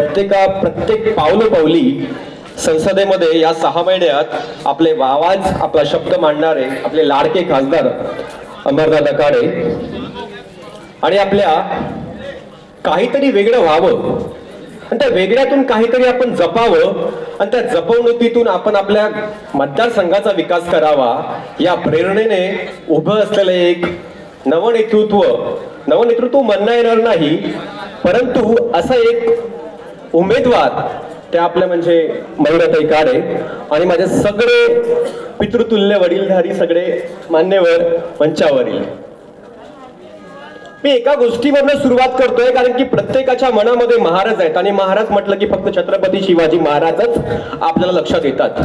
प्रत्येका प्रत्येक पावलं पावली संसदेमध्ये या सहा महिन्यात आपले आवाज आपला शब्द मांडणारे आपले लाडके खासदार अमरनाथ अखाडे आणि आपल्या काहीतरी वेगळं व्हावं. आणि त्या वेगळ्यातून काहीतरी आपण जपावं आणि त्या जपवणुकीतून आपण आपल्या मतदारसंघाचा विकास करावा या प्रेरणेने उभं असलेलं एक नवनेतृत्व नवनेतृत्व म्हणणं येणार नाही परंतु असं एक उमेदवार ते आपल्या म्हणजे मयुराताई काडे आणि माझे सगळे पितृतुल्य वडीलधारी सगळे मान्यवर मंचावरील. मी एका गोष्टीमधनं सुरुवात करतोय कारण की प्रत्येकाच्या मनामध्ये महाराज आहेत आणि महाराज म्हटलं की फक्त छत्रपती शिवाजी महाराजच आपल्याला लक्षात येतात.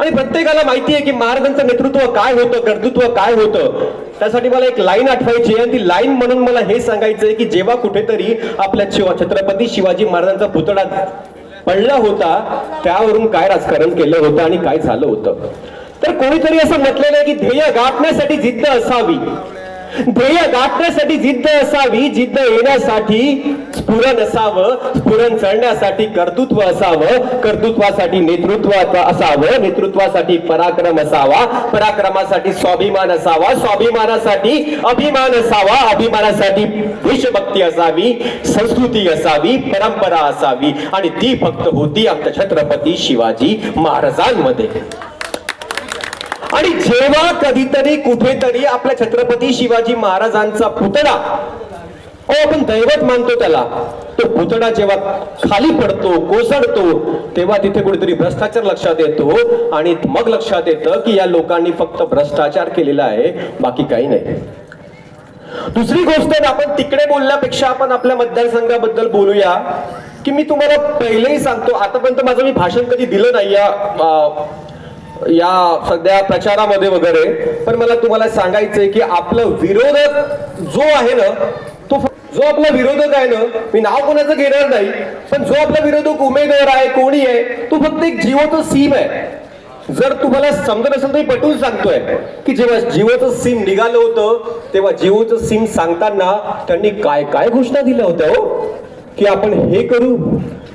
आणि प्रत्येकाला माहिती आहे की महाराजांचं नेतृत्व काय होतं कर्तृत्व काय होतं? त्यासाठी मला एक लाईन आठवायची आहे आणि ती लाईन म्हणून मला हे सांगायचं आहे की जेव्हा कुठेतरी आपल्या शिवा छत्रपती शिवाजी महाराजांचा पुतळा पडला होता त्यावरून काय राजकारण केलं होतं आणि काय झालं होतं? तर कोणीतरी असं म्हटलेलं आहे की ध्येय गाठण्यासाठी जिद्द असावी. ध्येय गाठण्यासाठी जिद्द असावी जिद्द येण्यासाठी स्फुरण असावं स्फुरण चढण्यासाठी कर्तृत्व असावं कर्तृत्वासाठी नेतृत्व असावं नेतृत्वासाठी पराक्रम असावा पराक्रमासाठी स्वाभिमान असावा स्वाभिमानासाठी अभिमान असावा अभिमानासाठी देशभक्ती असावी संस्कृती असावी परंपरा असावी आणि ती फक्त होती आमच्या छत्रपती शिवाजी महाराजांमध्ये. आणि जेव्हा कधीतरी कुठेतरी आपल्या छत्रपती शिवाजी महाराजांचा पुतळा हो आपण दैवत मानतो त्याला तो पुतळा जेव्हा खाली पडतो कोसळतो तेव्हा तिथे कुठेतरी भ्रष्टाचार लक्षात येतो आणि मग लक्षात येतं की या लोकांनी फक्त भ्रष्टाचार केलेला आहे बाकी काही नाही. दुसरी गोष्ट आपण तिकडे बोलण्यापेक्षा आपण आपल्या मतदारसंघाबद्दल बोलूया की मी तुम्हाला पहिलेही सांगतो आतापर्यंत माझं मी भाषण कधी दिलं नाही या अं, या सध्या प्रचारामध्ये वगैरे. पण मला तुम्हाला सांगायचंय की आपलं विरोधक जो आहे ना तो जो आपला विरोधक आहे ना मी नाव कोणाचं घेणार नाही पण जो आपला विरोधक उमेदवार आहे कोणी आहे तो फक्त एक जीवाचं सीम आहे. जर तुम्हाला समजत असेल तर मी पटवून सांगतोय की जेव्हा जिओचं सिम निघालं होतं तेव्हा जिओचं सिम सांगताना त्यांनी काय काय घोषणा दिल्या होत्या हो? की आपण हे करू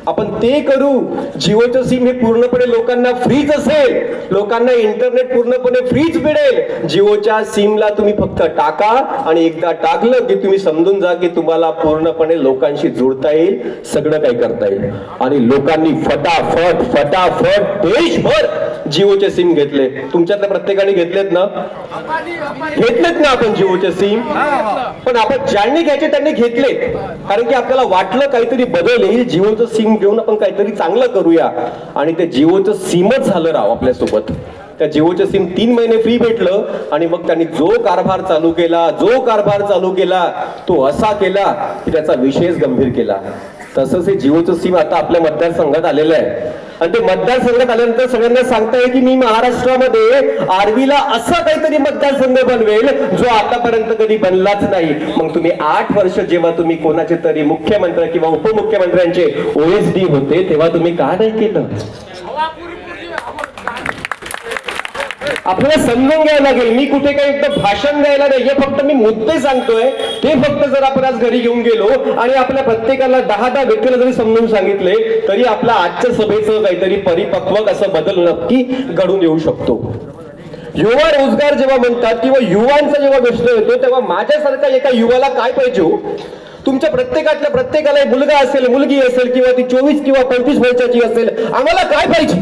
आपण ते करू. जिओचं सिम हे पूर्णपणे लोकांना फ्रीच असेल. लोकांना इंटरनेट पूर्णपणे फ्रीच मिळेल. जिओच्या सिमला तुम्ही फक्त टाका आणि एकदा टाकलं की तुम्ही समजून जा की तुम्हाला पूर्णपणे लोकांशी जुळता येईल सगळं काही करता येईल. आणि लोकांनी फटाफट फटाफट देशभर जिओचे सिम घेतले. तुमच्यातल्या प्रत्येकाने घेतलेत ना? घेतलेत ना आपण जिओचे सिम? पण आपण ज्यांनी घ्यायचे त्यांनी घेतले. कारण की आपल्याला वाटलं काहीतरी बदल येईल जिओचं सिम घेऊन आपण काहीतरी चांगलं करूया. आणि ते जिओचं सिमच झालं राव आपल्यासोबत. त्या जिओचं सिम तीन महिने फ्री भेटलं आणि मग त्यांनी जो कारभार चालू केला जो कारभार चालू केला तो असा केला की त्याचा विशेष गंभीर केला. तसंच हे जिओचं सिम आता आपल्या मतदारसंघात आलेलं आहे. आणि ते मतदारसंघात आल्यानंतर सगळ्यांना सांगताय की मी महाराष्ट्रामध्ये आर्वीला असा काहीतरी मतदारसंघ बनवेल जो आतापर्यंत कधी बनलाच नाही. मग तुम्ही आठ वर्ष जेव्हा तुम्ही कोणाचे तरी मुख्यमंत्री किंवा उपमुख्यमंत्र्यांचे ओएसडी होते तेव्हा तुम्ही का नाही केलं? आपल्याला समजून घ्यायला लागेल. मी कुठे काही एकदम भाषण द्यायला नाही. हे फक्त मी मुद्दे सांगतोय. ते फक्त जर आपण आज घरी घेऊन गेलो आणि आपल्या प्रत्येकाला दहा दहा व्यक्तीला जरी समजून सांगितले तरी आपल्या आजच्या सभेचं काहीतरी परिपक्व असं बदल नक्की घडून येऊ शकतो. युवा रोजगार जेव्हा म्हणतात किंवा युवांचा जेव्हा प्रश्न येतो तेव्हा माझ्यासारख्या एका युवाला काय पाहिजे हो? तुमच्या प्रत्येकातल्या प्रत्येकाला एक मुलगा असेल मुलगी असेल किंवा ती चोवीस किंवा पंचवीस वर्षाची असेल आम्हाला काय पाहिजे?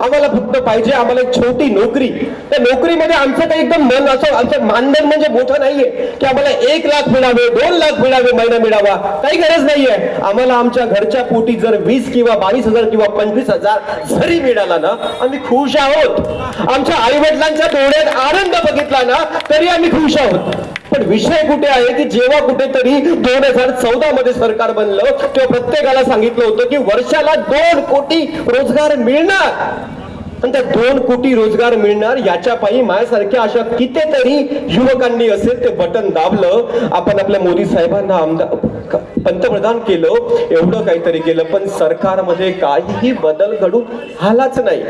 आम्हाला फक्त पाहिजे आम्हाला एक छोटी नोकरी. त्या नोकरीमध्ये आमचं काही एकदम मन असं आमचं मानधन म्हणजे मोठं नाहीये. की आम्हाला एक लाख मिळावे दोन लाख मिळावे महिना मिळावा काही गरज नाहीये. आम्हाला आमच्या घरच्या पोटी जर वीस किंवा बावीस हजार किंवा पंचवीस हजार जरी मिळाला ना आम्ही खुश आहोत. आमच्या आई वडिलांच्या डोळ्यात आनंद बघितला ना तरी आम्ही खुश आहोत. पण विषय कुठे आहे की जेव्हा कुठेतरी दोन हजार चौदा मध्ये सरकार बनलं तेव्हा प्रत्येकाला सांगितलं होतं की वर्षाला दोन कोटी रोजगार मिळणार. आणि त्या दोन कोटी रोजगार मिळणार याच्या पायी माझ्यासारख्या अशा कितीतरी युवकांनी असेल ते बटन दाबलं. आपण आपल्या मोदी साहेबांना आमदार पंतप्रधान केलं एवढं काहीतरी केलं पण सरकारमध्ये काहीही बदल घडून आलाच नाही.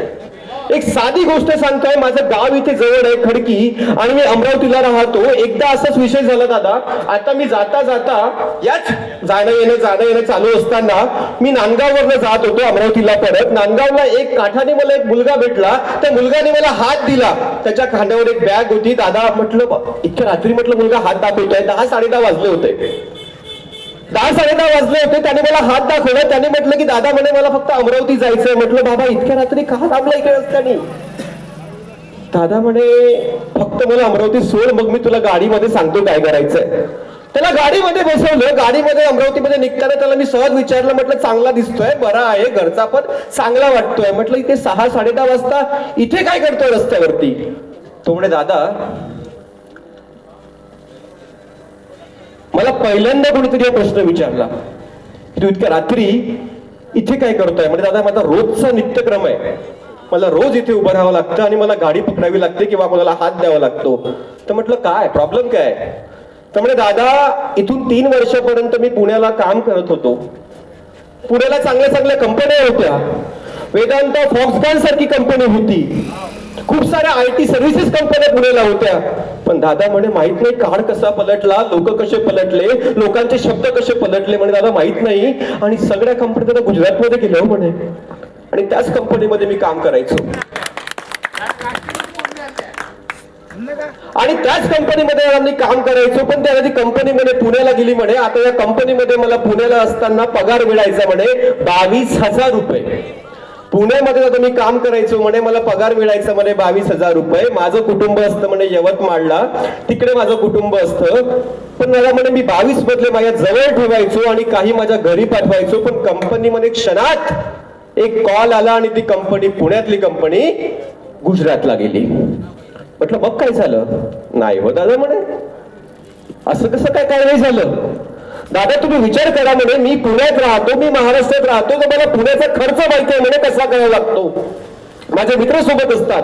एक साधी गोष्ट सांगतोय माझं गाव इथे जवळ आहे खडकी आणि मी अमरावतीला राहतो. एकदा असाच विषय झाला दादा. आता मी जाता जाता याच जाणं येणं जाणं येणं चालू असताना मी नांदगाववरनं जात होतो अमरावतीला परत. नांदगावला एक काठाने मला एक मुलगा भेटला. त्या मुलगाने मला हात दिला. त्याच्या खांद्यावर एक बॅग होती. दादा म्हटलं इतक्या रात्री म्हटलं मुलगा हात दाखवतोय दहा साडे दहा वाजले होते. दहा साडेदहा वाजले होते त्याने मला हात दाखवला. त्याने म्हटलं की दादा म्हणे मला फक्त अमरावती जायचंय. म्हटलं बाबा इतक्या रात्री का थांबला इकडे रस्त्याने? दादा म्हणे फक्त मला अमरावती सोड मग मी तुला गाडीमध्ये सांगतो काय करायचंय. त्याला गाडीमध्ये बसवलं. गाडीमध्ये अमरावतीमध्ये निघताना त्याला मी सहज विचारलं म्हटलं चांगला दिसतोय बरा आहे घरचा पण चांगला वाटतोय. म्हटलं इथे सहा साडेदहा वाजता इथे काय करतोय रस्त्यावरती? तो म्हणे दादा मला पहिल्यांदा कोणीतरी हा प्रश्न विचारला. की तू इतक्या रात्री इथे काय करतोय? म्हणजे दादा माझा रोजचा नित्यक्रम आहे. मला रोज इथे उभं राहावं लागतं आणि मला गाडी पकडावी लागते किंवा कोणाला हात द्यावा लागतो. तर म्हटलं काय? प्रॉब्लेम काय? तर म्हणजे दादा इथून तीन वर्षापर्यंत मी पुण्याला काम करत होतो. पुण्याला चांगल्या चांगल्या कंपन्या होत्या. वेदांत फॉक्सकॉन सारखी कंपनी होती. खूप साऱ्या आय टी सर्व्हिसेस कंपन्या पुण्याला होत्या. पण दादा म्हणे माहीत नाही काळ कसा पलटला लोक कसे पलटले लोकांचे शब्द कसे पलटले म्हणे दादा माहीत नाही. आणि सगळ्या कंपन्या दादा गुजरातमध्ये गेलो हो म्हणे. आणि त्याच कंपनीमध्ये मी काम करायचो. आणि त्याच कंपनीमध्ये आम्ही काम करायचो पण त्या आधी कंपनीमध्ये पुण्याला गेली म्हणे आता या कंपनीमध्ये मला पुण्याला असताना पगार मिळायचा म्हणे बावीस हजार रुपये. पुण्यामध्ये आता मी काम करायचो म्हणे मला पगार मिळायचा म्हणे बावीस हजार रुपये. माझं कुटुंब असतं म्हणे यवतमाळला तिकडे माझं कुटुंब असतं. पण मला म्हणे मी बावीस मधले माझ्या जवळ ठेवायचो आणि काही माझ्या घरी पाठवायचो. पण कंपनीमध्ये क्षणात एक कॉल आला आणि ती कंपनी पुण्यातली कंपनी गुजरातला गेली. म्हटलं मग काय झालं? नाही हो दादा म्हणे. असं कसं काय काय नाही झालं? दादा तुम्ही विचार करा म्हणे मी पुण्यात राहतो मी महाराष्ट्रात राहतो तर मला पुण्याचा खर्च माहिती आहे म्हणे कसा करावा लागतो? माझे मित्र सोबत असतात.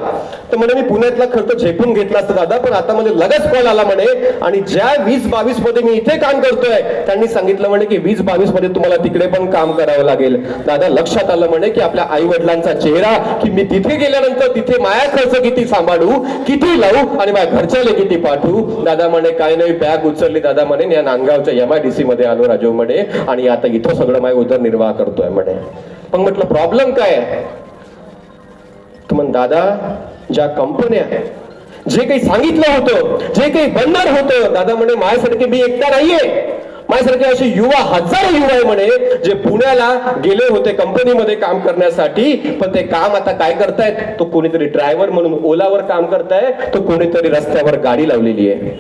तर म्हणे मी पुण्यातला खर्च झेपून घेतला असता दादा पण आता म्हणजे लगेच कॉल आला म्हणे. आणि ज्या वीस बावीसमध्ये मी इथे काम करतोय त्यांनी सांगितलं म्हणे की वीस बावीसमध्ये तुम्हाला तिकडे पण काम करावं लागेल. दादा लक्षात आलं म्हणे की आपल्या आई वडिलांचा चेहरा की मी तिथे गेल्यानंतर तिथे माया खर्च किती सांभाळू किती लावू आणि माझ्या घरच्याला किती पाठवू? दादा म्हणे काय नाही बॅग उचलली. दादा म्हणे या नांदगावच्या एम आय डी सी मध्ये आलो राजू म्हणे आणि आता इथं सगळं माझ्या उदरनिर्वाह करतोय म्हणे. पण म्हटलं प्रॉब्लेम काय आहे? तर मग दादा ज्या कंपन्या जे काही सांगितलं होतं जे काही बनणार होतं दादा म्हणे माझ्यासारखे मी एकटा नाहीये. माझ्यासारखे असे युवा हजारो युवा आहे म्हणे जे पुण्याला गेले होते कंपनीमध्ये काम करण्यासाठी पण ते काम आता काय करतायत? तो कोणीतरी ड्रायव्हर म्हणून ओलावर काम करताय तो कोणीतरी रस्त्यावर गाडी लावलेली आहे.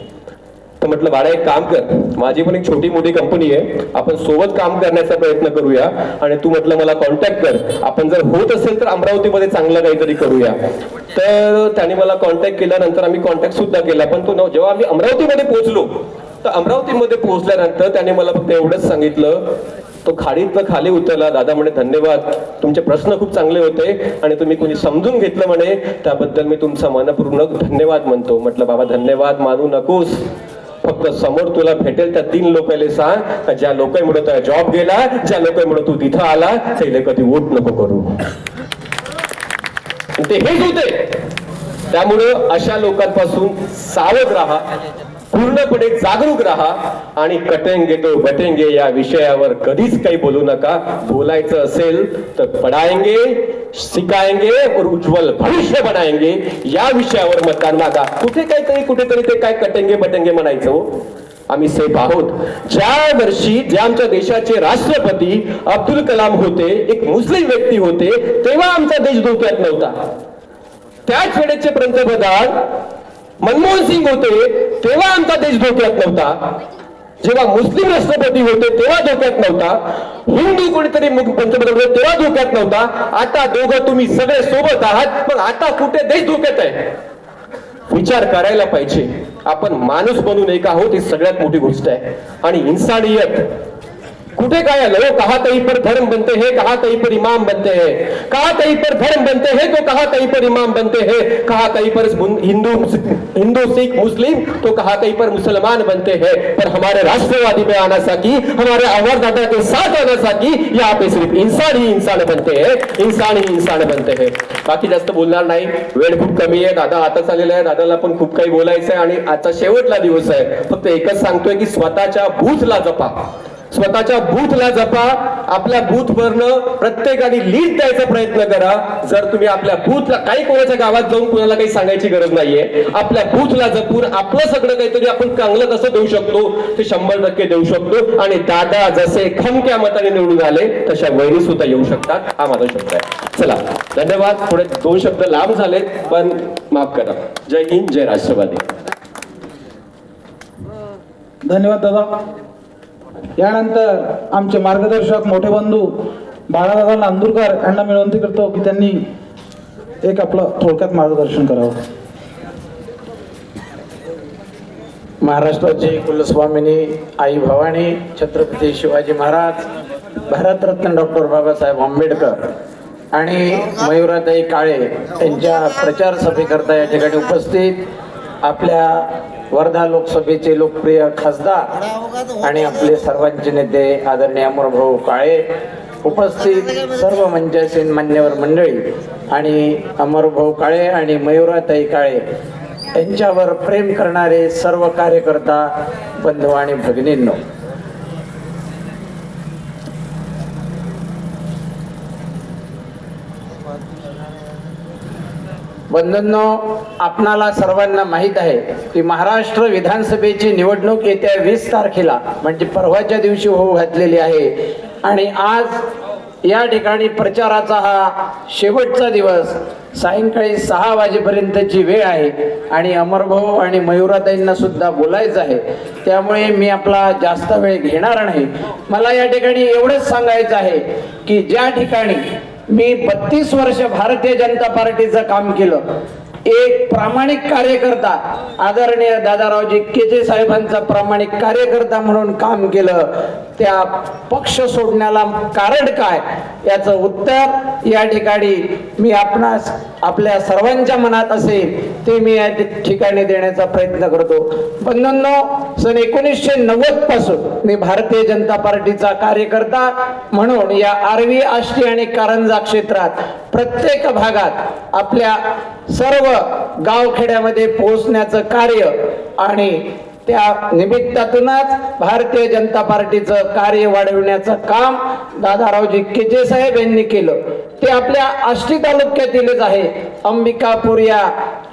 तर म्हटलं बाळा एक काम कर. माझी पण एक छोटी मोठी कंपनी आहे. आपण सोबत काम करण्याचा प्रयत्न करूया आणि तू म्हटलं मला कॉन्टॅक्ट कर. आपण जर होत असेल तर अमरावतीमध्ये चांगलं काहीतरी करूया. तर त्याने मला कॉन्टॅक्ट केल्यानंतर आम्ही कॉन्टॅक्ट सुद्धा केला. पण तो जेव्हा आम्ही अमरावतीमध्ये पोहोचलो तर अमरावतीमध्ये पोहोचल्यानंतर त्याने मला फक्त एवढंच सांगितलं तो खाडीतनं खाली उतरला. दादा म्हणे धन्यवाद. तुमचे प्रश्न खूप चांगले होते आणि तुम्ही कोणी समजून घेतलं म्हणे. त्याबद्दल मी तुमचा मनपूर्वक धन्यवाद म्हणतो. म्हटलं बाबा धन्यवाद. मानू नकोस. फक्त समोर तुला भेटेल त्या तीन लोकांना सांग का ज्या लोकांमुळे तुला जॉब गेला ज्या लोकांमुळे तू तिथं आला त्याला कधी वोट नको करू. ते हेच होते. त्यामुळं अशा लोकांपासून सावध राहा. पूर्णपणे जागरूक राहा आणि कटेंगे तो बटेंगे या विषयावर कधीच काही बोलू नका. बोलायचं असेल तर पडायंगे शिकायंगे और उज्ज्वल भविष्य बनाएंगे या विषयावर मतदान मागा. कुठे काहीतरी कुठेतरी ते काय कटेंगे बटेंगे म्हणायचं हो? आम्ही सेफ आहोत. ज्या वर्षी जे आमच्या देशाचे राष्ट्रपती अब्दुल कलाम होते एक मुस्लिम व्यक्ती होते तेव्हा आमचा देश धोक्यात नव्हता. त्याच वेळेचे पंतप्रधान मनमोहन सिंग होते तेव्हा आमचा देश धोक्यात नव्हता. जेव्हा मुस्लिम राष्ट्रपती होते तेव्हा धोक्यात नव्हता. हिंदू कोणीतरी पंतप्रधान होते तेव्हा धोक्यात नव्हता. आता दोघं तुम्ही सगळे सोबत आहात पण आता कुठे देश धोक्यात आहे? विचार करायला पाहिजे. आपण माणूस बनून एक आहोत ही सगळ्यात मोठी गोष्ट आहे. आणि इन्सानियत कुठे काय आलं? हो कहा तई पर धर्म बनते हैं कहा तई पर इमाम बनते हैं. कहा तई पर धर्म बनते हैं तो कहा तई पर इमाम बनते हैं. कहा तई पर हिंदू हिंदू सिख मुस्लिम तो कहा तई पर मुसलमान बनते हैं. पर हमारे राष्ट्रवादी में आना साकी हमारे अवर दादा के साथ आना साकी यहाँ पे सिर्फ इंसान ही इंसान बनते हैं इंसान ही इंसान बनते हैं. बाकी जास्त बोलणार नाही. वेळ खूप कमी आहे. दादा आताच आलेला आहे. दादाला पण खूप काही बोलायचं आहे आणि आजचा शेवटला दिवस आहे. फक्त एकच सांगतोय की स्वतःच्या बूथला जपा. स्वतःच्या बूथला जपा आपल्या बूथवरनं प्रत्येकाने लीड द्यायचा प्रयत्न करा. जर तुम्ही आपल्या बूथला काही कोणाच्या गावात जाऊन कुणाला काही सांगायची गरज नाहीये. आपल्या बूथला जपून आपलं सगळं काहीतरी आपण चांगलं कसं देऊ शकतो ते शंभर टक्के देऊ शकतो. आणि दादा जसे खमक्या मताने निवडून आले तशा वैरी सुद्धा येऊ शकतात. हा माझा शब्द आहे. चला धन्यवाद. थोडे दोन शब्द लांब झालेत पण माफ करा. जय हिंद जय राष्ट्रवादी. धन्यवाद दादा. यानंतर आमचे मार्गदर्शक मोठे बंधू बाळादादा नांदूरकर यांना विनंती करतो की त्यांनी एक आपलं थोडक्यात मार्गदर्शन करावं. महाराष्ट्राचे कुलस्वामिनी आई भवानी छत्रपती शिवाजी महाराज भारतरत्न डॉक्टर बाबासाहेब आंबेडकर आणि मयुराताई काळे यांच्या प्रचार सभेकरता या ठिकाणी उपस्थित आपल्या वर्धा लोकसभेचे लोकप्रिय खासदार आणि आपले सर्वांचे नेते आदरणीय अमरभाऊ काळे उपस्थित सर्व मंचासीन मान्यवर मंडळी आणि अमरभाऊ काळे आणि मयुराताई काळे यांच्यावर प्रेम करणारे सर्व कार्यकर्ता बंधू आणि भगिनींनो. बंधूंनो आपणाला सर्वांना माहीत आहे की महाराष्ट्र विधानसभेची निवडणूक येत्या वीस तारखेला म्हणजे परवाच्या दिवशी होऊ घातलेली आहे. आणि आज या ठिकाणी प्रचाराचा हा शेवटचा दिवस सायंकाळी सहा वाजेपर्यंतची वेळ आहे. आणि अमरभाऊ आणि मयुराताईंना सुद्धा बोलायचं आहे. त्यामुळे मी आपला जास्त वेळ घेणार नाही. मला या ठिकाणी एवढंच सांगायचं आहे की ज्या ठिकाणी मी बत्तीस वर्ष भारतीय जनता पार्टीचं काम केलं. एक प्रामाणिक कार्यकर्ता आदरणीय दादारावजी केजे साहेबांचा प्रामाणिक कार्यकर्ता म्हणून काम केलं. त्या पक्ष सोडण्याला कारण काय? याचं उत्तर या ठिकाणी मी आपणास आपल्या सर्वांच्या मनात असेल ते मी या ठिकाणी देण्याचा प्रयत्न करतो. बंधूंनो सन एकोणीसशे नव्वदपासून मी भारतीय जनता पार्टीचा कार्यकर्ता म्हणून या आरवी आष्टी आणि कारंजा क्षेत्रात प्रत्येक भागात आपल्या सर्व गावखेड्यामध्ये पोहोचण्याचं कार्य आणि त्या निमित्तातूनच भारतीय जनता पार्टीचं कार्य वाढविण्याचं काम दादारावजी केजे साहेब यांनी केलं. ते आपल्या आष्टी तालुक्यातीलच आहे. अंबिकापूर या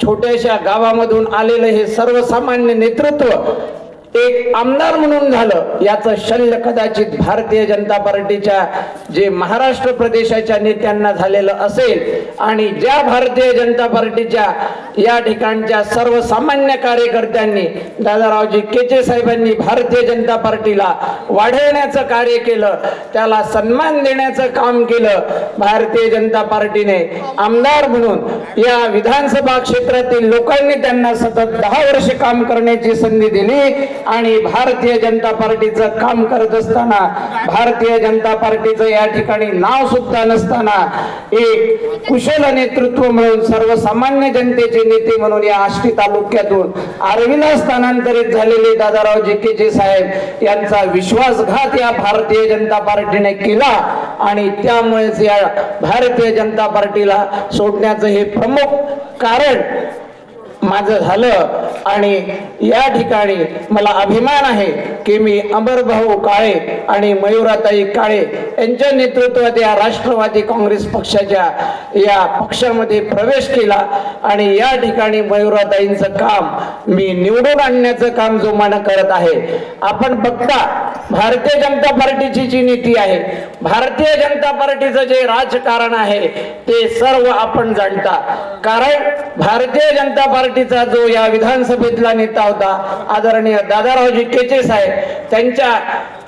छोट्याशा गावामधून आलेलं हे सर्वसामान्य नेतृत्व एक आमदार म्हणून झालं याचं शल्य कदाचित भारतीय जनता पार्टीच्या जे महाराष्ट्र प्रदेशाच्या नेत्यांना झालेलं असेल आणि ज्या भारतीय जनता पार्टीच्या या ठिकाणच्या सर्वसामान्य कार्यकर्त्यांनी दादारावजी केचे साहेबांनी भारतीय जनता पार्टीला वाढवण्याचं कार्य केलं त्याला सन्मान देण्याचं काम केलं भारतीय जनता पार्टीने आमदार म्हणून या विधानसभा क्षेत्रातील लोकांनी त्यांना सतत दहा वर्ष काम करण्याची संधी दिली. आणि भारतीय जनता पार्टीचं काम करत असताना भारतीय जनता पार्टीचं या ठिकाणी नाव सुद्धा नसताना एक कुशल नेतृत्व म्हणून सर्वसामान्य जनतेचे नेते म्हणून या आष्टी तालुक्यातून आर्वीला स्थानांतरित झालेले दादाराव केजे साहेब यांचा विश्वासघात या भारतीय जनता पार्टीने केला आणि त्यामुळेच या भारतीय जनता पार्टीला सोडण्याचं हे प्रमुख कारण माझं झालं. आणि या ठिकाणी मला अभिमान आहे की मी अमरभाऊ काळे आणि मयुराताई काळे यांच्या नेतृत्वात या राष्ट्रवादी काँग्रेस पक्षाच्या या पक्षामध्ये प्रवेश केला. आणि या ठिकाणी मयुराताईंचं काम मी निवडून आणण्याचं काम जोमानं करत आहे. आपण बघता भारतीय जनता पार्टीची जी नीती आहे भारतीय जनता पार्टीचं जे राजकारण आहे ते सर्व आपण जाणता. कारण भारतीय जनता पार्टीचा जो या विधानसभेतला नेता होता आदरणीय दादारावजी केचे साहेब त्यांच्या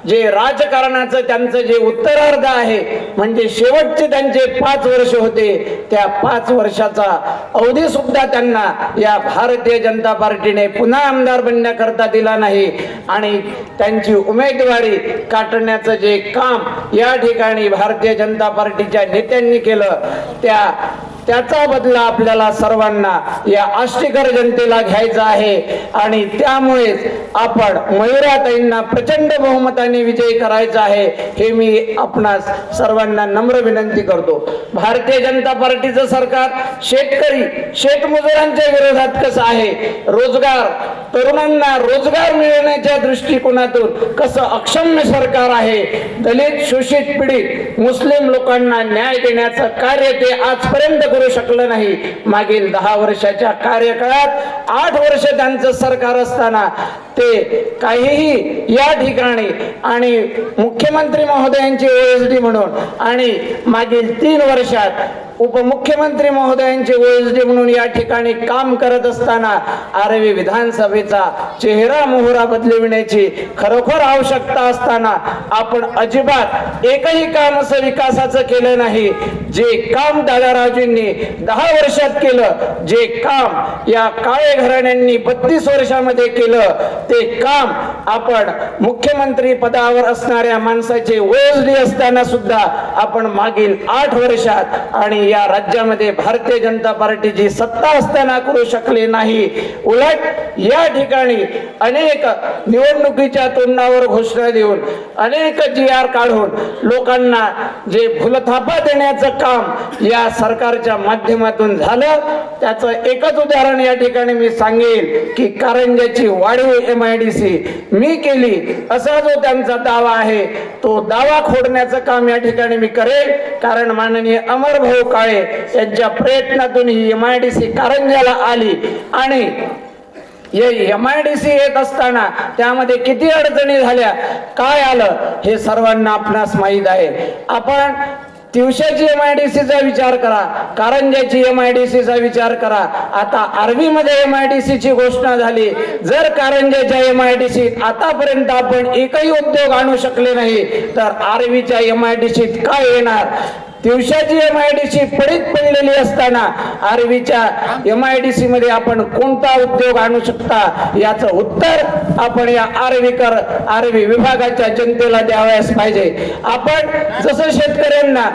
जे राजकारणाचं त्यांचं जे उत्तरार्ध आहे म्हणजे शेवटचे त्यांचे पाच वर्ष होते त्या पाच वर्षाचा अवधी सुद्धा त्यांना या भारतीय जनता पार्टीने पुन्हा आमदार बनण्याकरता दिला नाही. आणि त्यांची उमेदवारी काटण्याचं जे काम या ठिकाणी भारतीय जनता पार्टीच्या नेत्यांनी केलं त्या त्याचा बदला आपल्याला सर्वांना या आष्टीकर जनतेला घ्यायचा आहे. आणि त्यामुळेच आपण मयुराताईंना प्रचंड बहुमताने विजयी करायचा आहे हे मी आपणास सर्वांना नम्र विनंती करतो. भारतीय जनता पार्टीचं सरकार शेतकरी शेतमजुरांच्या विरोधात कसं आहे? रोजगार तरुणांना रोजगार मिळवण्याच्या दृष्टिकोनातून कसं अक्षम्य सरकार आहे? दलित शोषित पीडित मुस्लिम लोकांना न्याय देण्याचं कार्य ते आजपर्यंत करू शकलं नाही. मागील दहा वर्षाच्या कार्यकाळात आठ वर्ष त्यांचं सरकार असताना ते काहीही या ठिकाणी आणि मुख्यमंत्री महोदयांची ओएसडी म्हणून आणि मागील तीन वर्षात उपमुख्यमंत्री महोदयांचे ओएसडी म्हणून या ठिकाणी काम करत असताना आरवी विधानसभेचा चेहरा मोहरा बदलविण्याची खरोखर आवश्यकता असताना आपण अजिबात एकही काम असं विकासाचं केलं नाही. जे काम दादाराजूंनी दहा वर्षात केलं जे काम या काळे घराण्यांनी बत्तीस वर्षामध्ये केलं ते काम आपण मुख्यमंत्री पदावर असणाऱ्या माणसाचे ओएसडी असताना सुद्धा आपण मागील आठ वर्षात आणि या राज्यामध्ये भारतीय जनता पार्टीची सत्ता असताना करू शकले नाही. उलट या ठिकाणी अनेक निवडणुकीच्या तोंडावर घोषणा देऊन अनेक जी आर काढून लोकांना जे भूलथापा देण्याचं काम या सरकारच्या माध्यमातून झालं. त्याचं एकच उदाहरण या ठिकाणी मी सांगेल की कारंजाची वाढीव एम आय डी सी मी केली. असा जो त्यांचा दावा आहे तो दावा खोडण्याचं काम या ठिकाणी मी करेल कारण माननीय अमर भाऊ काळे यांच्या प्रयत्नातून ही एम आय डी सी कारंजाला आली. आणि एम आय डी सी येत असताना त्यामध्ये किती अडचणी झाल्या? काय आलं? हे सर्वांना आपणास माहीत आहे. आपण तिवशाची एम आय डी सीचा विचार करा. कारंजाची एम आय डी सीचा विचार करा. आता आर्वी मध्ये एम आय डी सीची घोषणा झाली. जर कारंजाच्या एम आय डी सीत आतापर्यंत आपण एकही उद्योग आणू शकले नाही तर आर्वीच्या एम आय डी सीत काय येणार? दिवसाची एम आय डी सी पडीत पडलेली असताना आरवीच्या एम आय डी सी मध्ये आपण कोणता उद्योग आणू शकता याचं उत्तर आपण या आरवीकर आरवी विभागाच्या जनतेला द्यावयास पाहिजे. आपण जसं शेतकऱ्यांना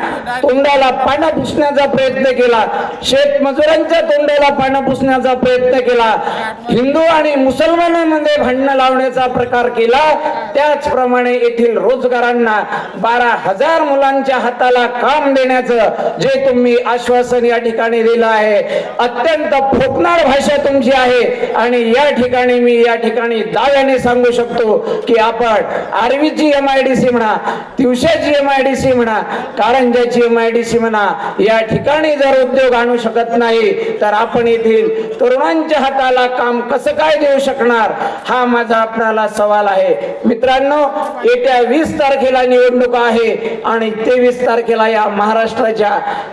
तोंडाला पानं पुसण्याचा प्रयत्न केला शेतमजुरांच्या तोंडाला पानं पुसण्याचा प्रयत्न केला हिंदू आणि मुसलमानांमध्ये भांडणं लावण्याचा प्रकार केला त्याचप्रमाणे येथील रोजगारांना बारा हजार मुलांच्या हाताला काम देण्याचं जे तुम्ही आश्वासन या ठिकाणी दिलं आहे अत्यंत फोकणार भाषा तुमची आहे. आणि या ठिकाणी मी या ठिकाणी दाव्याने सांगू शकतो की आपण आरवीची एम आय डी सी म्हणा तिवशाची एम आय डी सी म्हणा कारंजाची एम आय डी सी म्हणा या ठिकाणी जर उद्योग आणू शकत नाही तर आपण येथील तरुणांच्या हाताला काम कसं काय देऊ शकणार? हा माझा आपणाला सवाल आहे. मित्रांनो येत्या वीस तारखेला निवडणूक आहे आणि तेवीस तारखेला या महाराष्ट्राच्या